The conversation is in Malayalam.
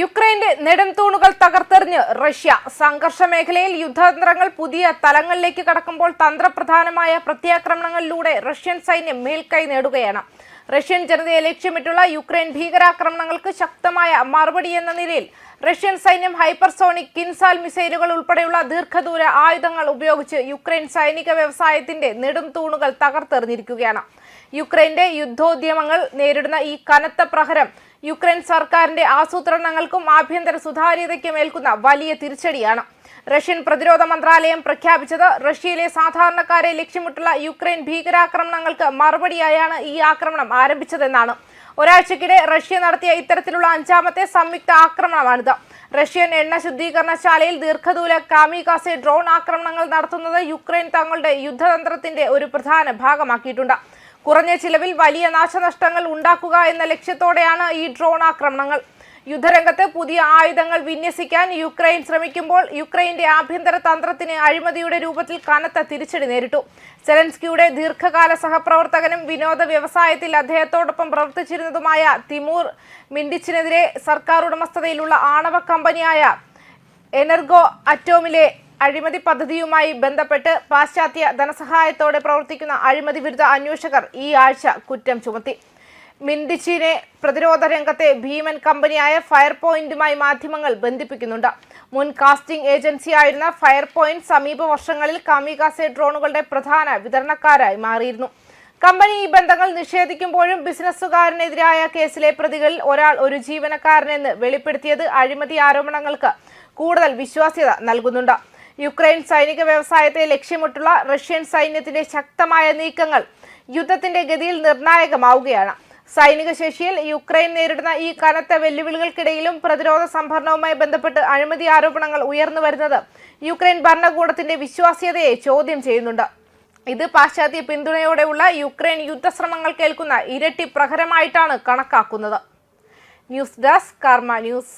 യുക്രൈന്റെ നെടും തൂണുകൾ തകർത്തെറിഞ്ഞ് റഷ്യ സംഘർഷ മേഖലയിൽ യുദ്ധതന്ത്രങ്ങൾ പുതിയ തലങ്ങളിലേക്ക് കടക്കുമ്പോൾ തന്ത്രപ്രധാനമായ പ്രത്യാക്രമണങ്ങളിലൂടെ റഷ്യൻ സൈന്യം മേൽക്കൈ നേടുകയാണ്. റഷ്യൻ ജനതയെ ലക്ഷ്യമിട്ടുള്ള യുക്രൈൻ ഭീകരാക്രമണങ്ങൾക്ക് ശക്തമായ മറുപടി എന്ന നിലയിൽ റഷ്യൻ സൈന്യം ഹൈപ്പർസോണിക് കിൻസാൽ മിസൈലുകൾ ഉൾപ്പെടെയുള്ള ദീർഘദൂര ആയുധങ്ങൾ ഉപയോഗിച്ച് യുക്രൈൻ സൈനിക വ്യവസായത്തിന്റെ നെടും തൂണുകൾ തകർത്തെറിഞ്ഞിരിക്കുകയാണ്. യുക്രൈന്റെ യുദ്ധോദ്യമങ്ങൾ നേരിടുന്ന ഈ കനത്ത പ്രഹരം യുക്രൈൻ സർക്കാരിന്റെ ആസൂത്രണങ്ങൾക്കും ആഭ്യന്തര സുതാര്യതയ്ക്കും ഏൽക്കുന്ന വലിയ തിരിച്ചടിയാണ്. റഷ്യൻ പ്രതിരോധ മന്ത്രാലയം പ്രഖ്യാപിച്ചത് റഷ്യയിലെ സാധാരണക്കാരെ ലക്ഷ്യമിട്ടുള്ള യുക്രൈൻ ഭീകരാക്രമണങ്ങൾക്ക് മറുപടിയായാണ് ഈ ആക്രമണം ആരംഭിച്ചതെന്നാണ്. ഒരാഴ്ചക്കിടെ റഷ്യ നടത്തിയ ഇത്തരത്തിലുള്ള അഞ്ചാമത്തെ സംയുക്ത ആക്രമണമാണിത്. റഷ്യൻ എണ്ണ ശുദ്ധീകരണശാലയിൽ ദീർഘദൂര കാമികാസെ ഡ്രോൺ ആക്രമണങ്ങൾ നടത്തുന്നത് യുക്രൈൻ തങ്ങളുടെ യുദ്ധതന്ത്രത്തിന്റെ ഒരു പ്രധാന ഭാഗമാക്കിയിട്ടുണ്ട്. കുറഞ്ഞ ചിലവിൽ വലിയ നാശനഷ്ടങ്ങൾ ഉണ്ടാക്കുക എന്ന ലക്ഷ്യത്തോടെയാണ് ഈ ഡ്രോൺ ആക്രമണങ്ങൾ. യുദ്ധരംഗത്ത് പുതിയ ആയുധങ്ങൾ വിന്യസിക്കാൻ യുക്രൈൻ ശ്രമിക്കുമ്പോൾ യുക്രൈന്റെ ആഭ്യന്തര തന്ത്രത്തിന് അഴിമതിയുടെ രൂപത്തിൽ കനത്ത തിരിച്ചടി നേരിട്ടു. സെലൻസ്കിയുടെ ദീർഘകാല സഹപ്രവർത്തകനും വിനോദ വ്യവസായത്തിൽ അദ്ദേഹത്തോടൊപ്പം പ്രവർത്തിച്ചിരുന്നതുമായ തിമൂർ മിൻഡിച്ചിനെതിരെ സർക്കാർ ഉടമസ്ഥതയിലുള്ള ആണവ കമ്പനിയായ എനർഗോ അറ്റോമിലെ അഴിമതി പദ്ധതിയുമായി ബന്ധപ്പെട്ട് പാശ്ചാത്യ ധനസഹായത്തോടെ പ്രവർത്തിക്കുന്ന അഴിമതി വിരുദ്ധ അന്വേഷകർ ഈ ആഴ്ച കുറ്റം ചുമത്തി. മിൻഡിച്ചിനെ പ്രതിരോധ രംഗത്തെ ഭീമൻ കമ്പനിയായ ഫയർ പോയിന്റുമായി മാധ്യമങ്ങൾ ബന്ധിപ്പിക്കുന്നുണ്ട്. മുൻ കാസ്റ്റിംഗ് ഏജൻസിയായിരുന്ന ഫയർ പോയിന്റ് സമീപ വർഷങ്ങളിൽ കാമികാസെ ഡ്രോണുകളുടെ പ്രധാന വിതരണക്കാരായി മാറിയിരുന്നു. കമ്പനി ഈ ബന്ധങ്ങൾ നിഷേധിക്കുമ്പോഴും ബിസിനസ്സുകാരനെതിരായ കേസിലെ പ്രതികളിൽ ഒരാൾ ഒരു ജീവനക്കാരനെന്ന് വെളിപ്പെടുത്തിയത് അഴിമതി ആരോപണങ്ങൾക്ക് കൂടുതൽ വിശ്വാസ്യത നൽകുന്നുണ്ട്. യുക്രൈൻ സൈനിക വ്യവസായത്തെ ലക്ഷ്യമിട്ടുള്ള റഷ്യൻ സൈന്യത്തിന്റെ ശക്തമായ നീക്കങ്ങൾ യുദ്ധത്തിന്റെ ഗതിയിൽ നിർണായകമാവുകയാണ്. സൈനിക ശേഷിയിൽ യുക്രൈൻ നേരിടുന്ന ഈ കനത്ത വെല്ലുവിളികൾക്കിടയിലും പ്രതിരോധ സംഭരണവുമായി ബന്ധപ്പെട്ട് അഴിമതി ആരോപണങ്ങൾ ഉയർന്നു വരുന്നത് യുക്രൈൻ ഭരണകൂടത്തിന്റെ വിശ്വാസ്യതയെ ചോദ്യം ചെയ്യുന്നുണ്ട്. ഇത് പാശ്ചാത്യ പിന്തുണയോടെയുള്ള യുക്രൈൻ യുദ്ധശ്രമങ്ങൾ കേൾക്കുന്ന ഇരട്ടി പ്രഹരമായിട്ടാണ് കണക്കാക്കുന്നത്. News desk Karma news.